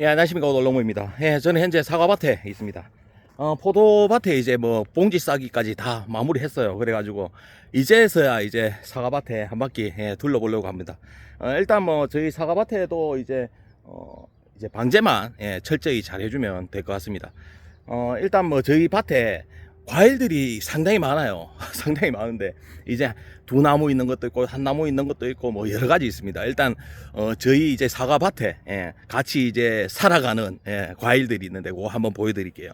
예, 안녕하십니까. 오돌롱무입니다. 예, 저는 현재 사과밭에 있습니다. 어, 포도밭에 이제 뭐 봉지 싸기까지 다 마무리 했어요. 그래가지고 이제서야 이제 사과밭에 한 바퀴 예, 둘러보려고 합니다. 어, 일단 뭐 저희 사과밭에도 이제 어, 이제 방제만 예, 철저히 잘 해주면 될 것 같습니다. 어, 일단 뭐 저희 밭에 과일들이 상당히 많아요. 상당히 많은데 이제 두 나무 있는 것도 있고 한 나무 있는 것도 있고 뭐 여러 가지 있습니다. 일단 어, 저희 이제 사과 밭에 예, 같이 이제 살아가는 예, 과일들이 있는데 그거 한번 보여드릴게요.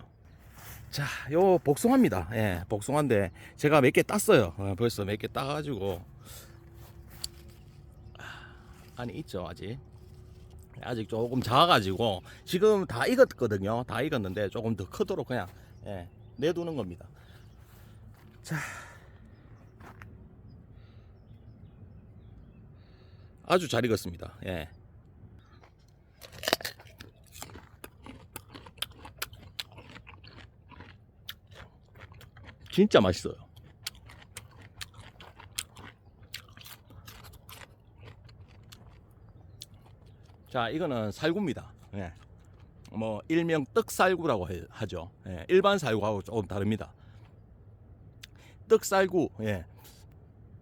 자, 요 복숭아입니다. 예, 복숭아인데 제가 몇 개 땄어요. 어, 벌써 몇 개 따가지고 아니 있죠 아직. 아직 조금 작아가지고 지금 다 익었거든요. 다 익었는데 조금 더 크도록 그냥 예, 내두는 겁니다. 자, 아주 잘 익었습니다. 예. 진짜 맛있어요. 자, 이거는 살구입니다. 예. 뭐 일명 떡살구라고 해- 하죠. 예. 일반 살구하고 조금 다릅니다. 떡살구, 예.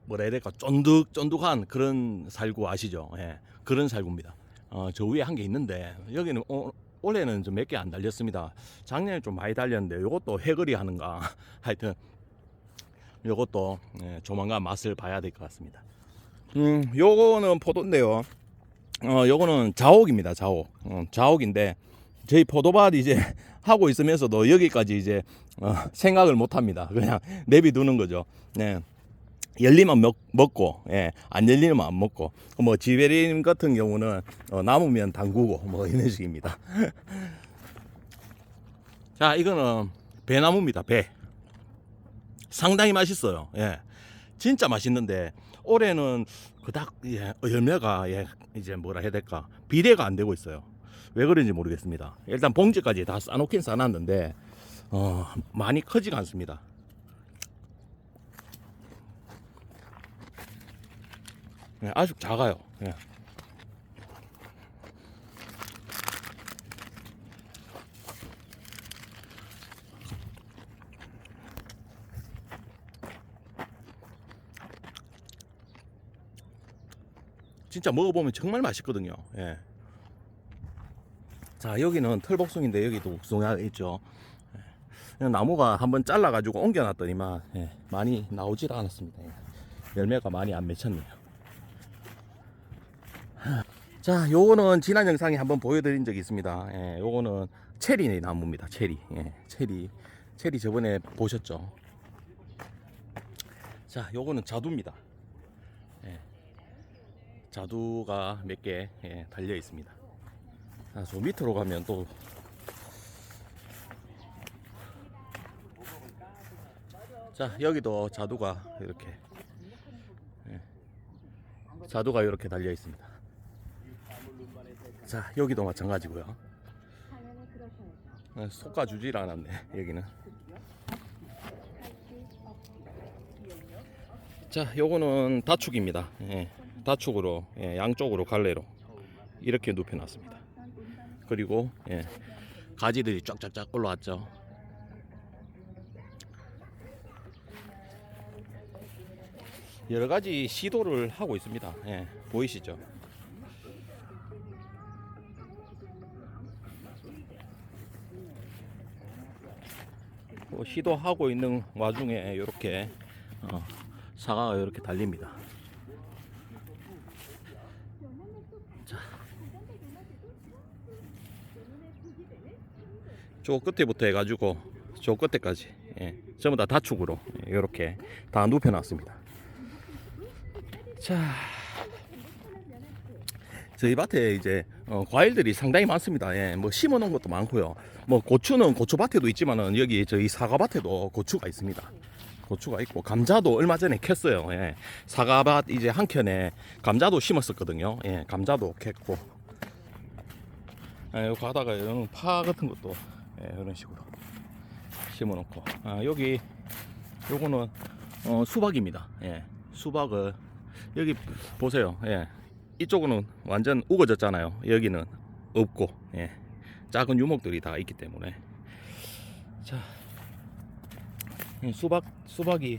뭐라 해야 될까? 쫀득쫀득한 그런 살구 아시죠? 예. 그런 살구입니다. 어, 저 위에 한 개 있는데 여기는 오, 올해는 좀 몇 개 안 달렸습니다. 작년에 좀 많이 달렸는데 요것도 해거리 하는가 하여튼 요것도 예, 조만간 맛을 봐야 될 것 같습니다. 음, 요거는 포도인데요. 어, 요거는 자옥입니다. 자옥. 어, 자옥인데 저희 포도밭 이제 하고 있으면서도 여기까지 이제 어, 생각을 못 합니다. 그냥 내비두는 거죠. 네. 열리면 먹, 먹고, 예, 안 열리면 안 먹고, 뭐, 지베린 같은 경우는, 어, 남으면 담그고, 뭐, 이런 식입니다. 자, 이거는 배나무입니다, 배. 상당히 맛있어요, 예. 진짜 맛있는데, 올해는 그닥, 예, 열매가, 예, 이제 뭐라 해야 될까, 비례가 안 되고 있어요. 왜 그런지 모르겠습니다. 일단 봉지까지 다 싸놓긴 싸놨는데, 어, 많이 크지가 않습니다. 예, 아주 작아요. 예. 진짜 먹어보면 정말 맛있거든요. 예. 자 여기는 털복숭인데 여기도 복숭아 있죠. 예. 나무가 한번 잘라 가지고 옮겨 놨더니만 예, 많이 나오질 않았습니다. 예. 열매가 많이 안 맺혔네요. 자, 요거는 지난 영상에 한번 보여드린 적이 있습니다. 예, 요거는 체리 나무입니다. 체리. 예, 체리. 체리 저번에 보셨죠? 자, 요거는 자두입니다. 예, 자두가 몇개 예, 달려 있습니다. 아, 저 밑으로 가면 또. 자, 여기도 자두가 이렇게. 예, 자두가 이렇게 달려 있습니다. 자 여기도 마찬가지고요. 아, 솎아주질 않았네 여기는. 자 요거는 다축입니다. 예, 다축으로 예, 양쪽으로 갈래로 이렇게 눕혀 놨습니다 그리고 예, 가지들이 쫙쫙쫙 올라왔죠. 여러 가지 시도를 하고 있습니다. 예, 보이시죠? 뭐 시도하고 있는 와중에 이렇게 어, 사과가 이렇게 달립니다. 자, 저 끝에부터 해가지고 저 끝에까지 예, 전부 다 다축으로 이렇게 다 눕혀놨습니다. 자, 저희 밭에 이제 어, 과일들이 상당히 많습니다. 예, 뭐 심어놓은 것도 많고요. 뭐 고추는 고추밭에도 있지만은 여기 저희 사과밭에도 고추가 있습니다. 고추가 있고 감자도 얼마 전에 캤어요. 예, 사과밭 이제 한 켠에 감자도 심었었거든요. 예, 감자도 캤고. 예, 여기 가다가 이런 파 같은 것도 예, 이런 식으로 심어놓고. 아, 여기 요거는 어, 수박입니다. 예, 수박을 여기 보세요. 예, 이쪽은 완전 우거졌잖아요. 여기는 없고, 예. 작은 유목들이 다 있기 때문에 자이 수박 수박이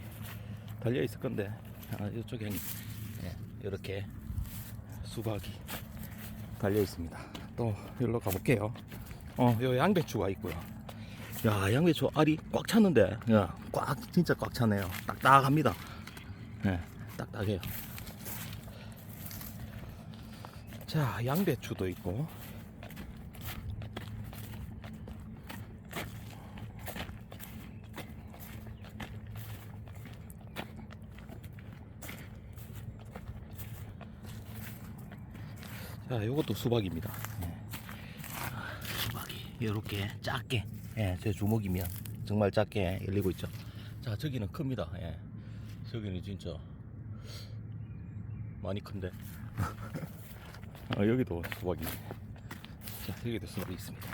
달려 있을 건데 아, 이쪽에 예, 이렇게 수박이 달려 있습니다. 또 여기로 가볼게요. 어, 요 양배추가 있고요. 야, 양배추 알이 꽉 찼는데, 야, 꽉 진짜 꽉 차네요. 딱딱합니다. 예, 딱딱해요. 자, 양배추도 있고. 자, 요것도 수박입니다. 예. 아, 이렇게 작게, 예, 제 주먹이면 정말 작게 열리고 있죠. 자, 저기는 큽니다. 예. 저기는 진짜 많이 큰데. 아, 여기도 수박이. 자, 여기도 수박이 있습니다.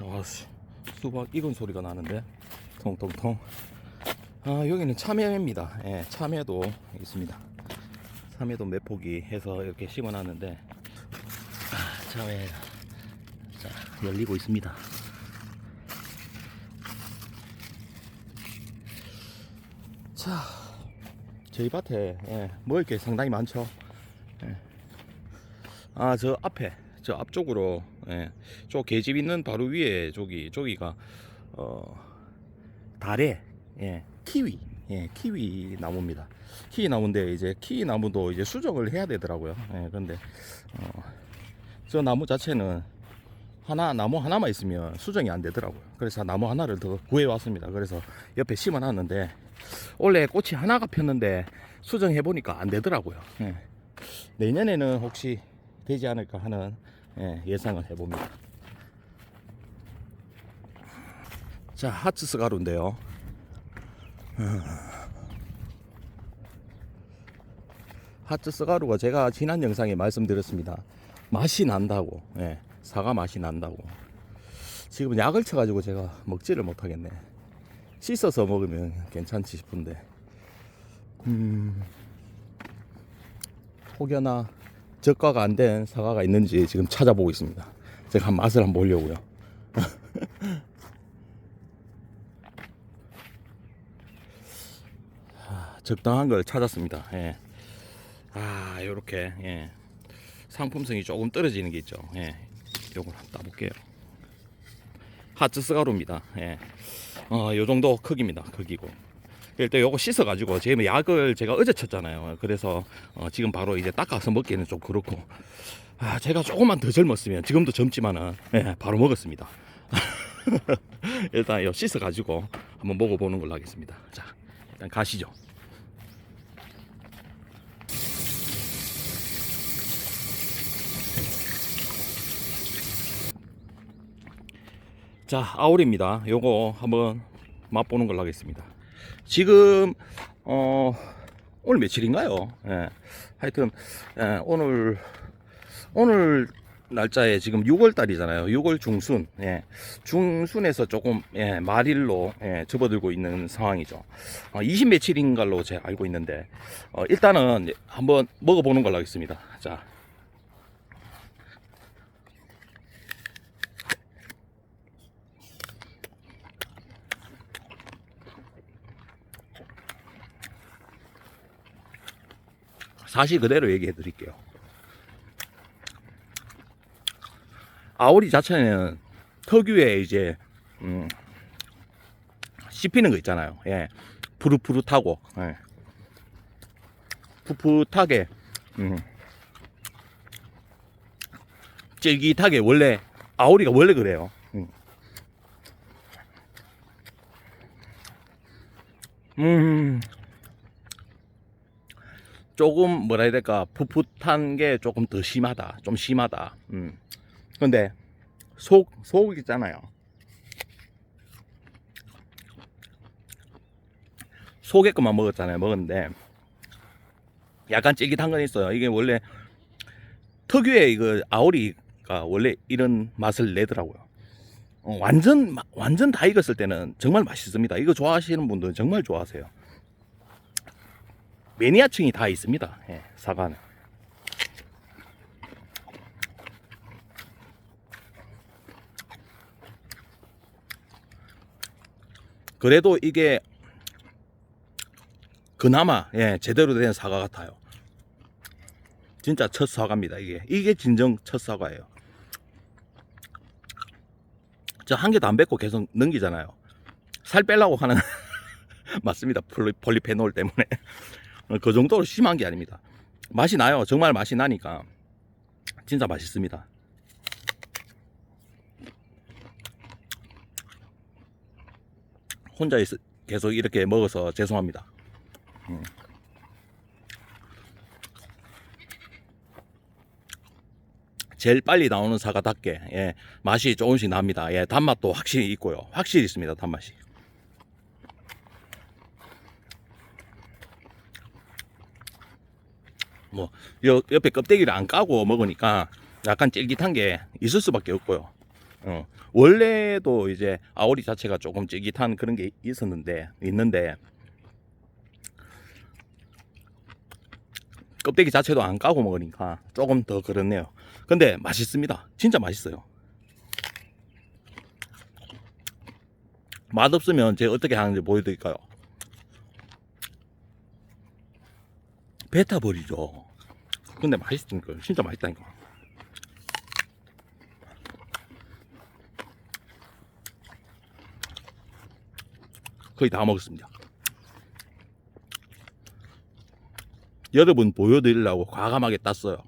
아, 씨, 수박 익은 소리가 나는데, 통통통. 아, 여기는 참외입니다. 예, 참외도 있습니다. 참외도 몇 포기 해서 이렇게 심어놨는데, 아, 참외, 자, 열리고 있습니다. 자, 저희 밭에 예, 먹을 게 상당히 많죠. 예. 아, 저 앞에, 저 앞쪽으로, 예, 저 계집 있는 바로 위에 저기, 저기가, 어, 달에, 예, 키위, 예, 키위 나무입니다. 키위 나무인데, 이제 키위 나무도 이제 수정을 해야 되더라고요. 예, 근데, 어, 저 나무 자체는 하나, 나무 하나만 있으면 수정이 안 되더라고요. 그래서 나무 하나를 더 구해 왔습니다. 그래서 옆에 심어 놨는데, 원래 꽃이 하나가 폈는데 수정해 보니까 안 되더라고요. 예. 내년에는 혹시 되지 않을까 하는 예, 예상을 해봅니다. 자, 하츠스 가루인데요. 하츠스 가루가 제가 지난 영상에 말씀드렸습니다. 맛이 난다고, 예, 사과 맛이 난다고. 지금 약을 쳐가지고 제가 먹지를 못하겠네. 씻어서 먹으면 괜찮지 싶은데 음 혹여나 저가가 안 된 사과가 있는지 지금 찾아보고 있습니다 제가 한 맛을 한번 보려고요 아, 적당한 걸 찾았습니다 예. 아 요렇게 예. 상품성이 조금 떨어지는 게 있죠 예. 요걸 한번 따볼게요 하츠 스 가루입니다 예. 어, 요 정도 크기입니다. 크기고. 일단 요거 씻어가지고 제가 약을 제가 어제 쳤잖아요. 그래서 어, 지금 바로 이제 닦아서 먹기에는 좀 그렇고. 아, 제가 조금만 더 젊었으면 지금도 젊지만은 예, 바로 먹었습니다. 일단 요 씻어가지고 한번 먹어보는 걸로 하겠습니다. 자, 일단 가시죠. 자, 아울입니다. 요거 한번 맛보는 걸로 하겠습니다. 지금 어 오늘 며칠인가요? 예. 하여튼 예, 오늘 오늘 날짜에 지금 6월 달이잖아요. 6월 중순. 예. 중순에서 조금 예, 말일로 예, 접어들고 있는 상황이죠. 어, 20 며칠인 걸로 제가 알고 있는데 어, 일단은 한번 먹어보는 걸로 하겠습니다. 자, 사실 그대로 얘기해 드릴게요. 아오리 자체는 특유의 이제 음, 씹히는 거 있잖아요. 예, 푸릇푸릇하고 예. 풋풋하게 음, 쫄깃하게 원래 아오리가 원래 그래요. 음. 음. 조금 뭐라 해야 될까 풋풋한 게 조금 더 심하다. 좀 심하다. 음. 근데 속속 있잖아요. 속에 것만 먹었잖아요 먹었는데. 약간 쫄깃한 건 있어요. 이게 원래 특유의 이거 아오리가 원래 이런 맛을 내더라고요. 어, 완전 마- 완전 다 익었을 때는 정말 맛있습니다. 이거 좋아하시는 분들은 정말 좋아하세요 매니아층이 다 있습니다. 예, 사과는. 그래도 이게 그나마 예, 제대로 된 사과 같아요. 진짜 첫 사과입니다. 이게 이게 진정 첫 사과예요. 저 한 개도 안 뱉고 계속 넘기잖아요. 살 빼려고 하는 맞습니다. 폴리, 폴리페놀 때문에 그 정도로 심한 게 아닙니다. 맛이 나요. 정말 맛이 나니까 진짜 맛있습니다. 혼자 있, 계속 이렇게 먹어서 죄송합니다. 음. 제일 빨리 나오는 사과답게 예, 맛이 조금씩 납니다. 예, 단맛도 확실히 있고요. 확실히 있습니다. 단맛이. 뭐 여- 옆에 껍데기를 안 까고 먹으니까 약간 쫄깃한 게 있을 수밖에 없고요. 어, 원래도 이제 아오리 자체가 조금 쫄깃한 그런 게 있었는데 있는데 껍데기 자체도 안 까고 먹으니까 조금 더 그렇네요. 근데 맛있습니다. 진짜 맛있어요. 맛없으면 제가 어떻게 하는지 보여드릴까요? 뱉어 버리죠. 근데 맛있으니까 진짜 맛있다니까. 거의 다 먹었습니다. 여러분 보여드리려고 과감하게 땄어요.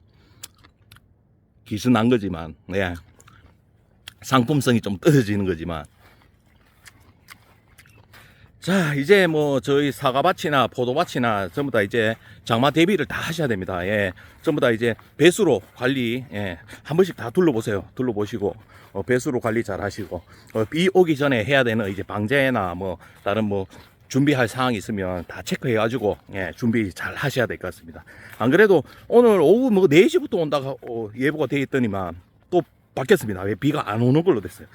기스 난 거지만, 예. 상품성이 좀 떨어지는 거지만. 자, 이제 뭐 저희 사과밭이나 포도밭이나 전부 다 이제 장마 대비를 다 하셔야 됩니다. 예. 전부 다 이제 배수로 관리, 예. 한 번씩 다 둘러보세요. 둘러보시고, 어, 배수로 관리 잘 하시고, 어, 비 오기 전에 해야 되는 이제 방제나 뭐 다른 뭐 준비할 사항이 있으면 다 체크해 가지고, 예, 준비 잘 하셔야 될 것 같습니다. 안 그래도 오늘 오후 뭐 4시부터 온다가 어, 예보가 돼 있더니만 또 바뀌었습니다. 왜 비가 안 오는 걸로 됐어요.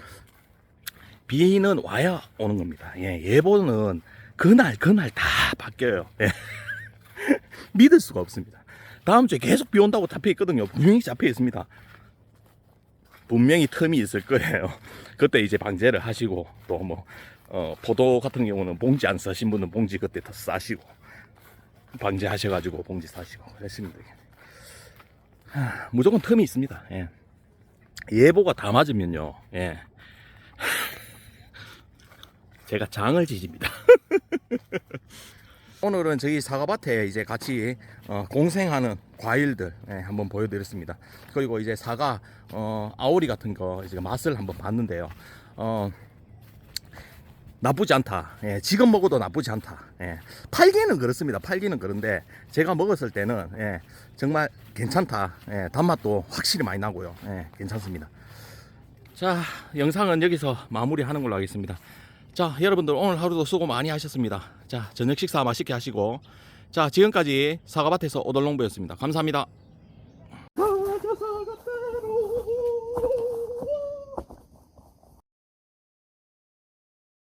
비는 와야 오는 겁니다. 예, 예보는 그날 그날 다 바뀌어요. 예. 믿을 수가 없습니다. 다음 주에 계속 비 온다고 잡혀 있거든요. 분명히 잡혀 있습니다. 분명히 틈이 있을 거예요. 그때 이제 방제를 하시고 또뭐 어, 포도 같은 경우는 봉지 안 쓰신 분은 봉지 그때 더 싸시고 방제하셔가지고 봉지 사시고 그러시면 되겠네요. 하, 무조건 틈이 있습니다. 예. 예보가 다 맞으면요. 예. 제가 장을 지집니다. 오늘은 저희 사과밭에 이제 같이 어, 공생하는 과일들 예, 한번 보여드렸습니다. 그리고 이제 사과 어, 아오리 같은 거 이제 맛을 한번 봤는데요. 어, 나쁘지 않다. 예, 지금 먹어도 나쁘지 않다. 예, 팔기는 그렇습니다. 팔기는 그런데 제가 먹었을 때는 예, 정말 괜찮다. 예, 단맛도 확실히 많이 나고요. 예, 괜찮습니다. 자, 영상은 여기서 마무리하는 걸로 하겠습니다. 자, 여러분들 오늘 하루도 수고 많이 하셨습니다. 자, 저녁 식사 맛있게 하시고 자, 지금까지 사과밭에서 오돌농부였습니다. 감사합니다.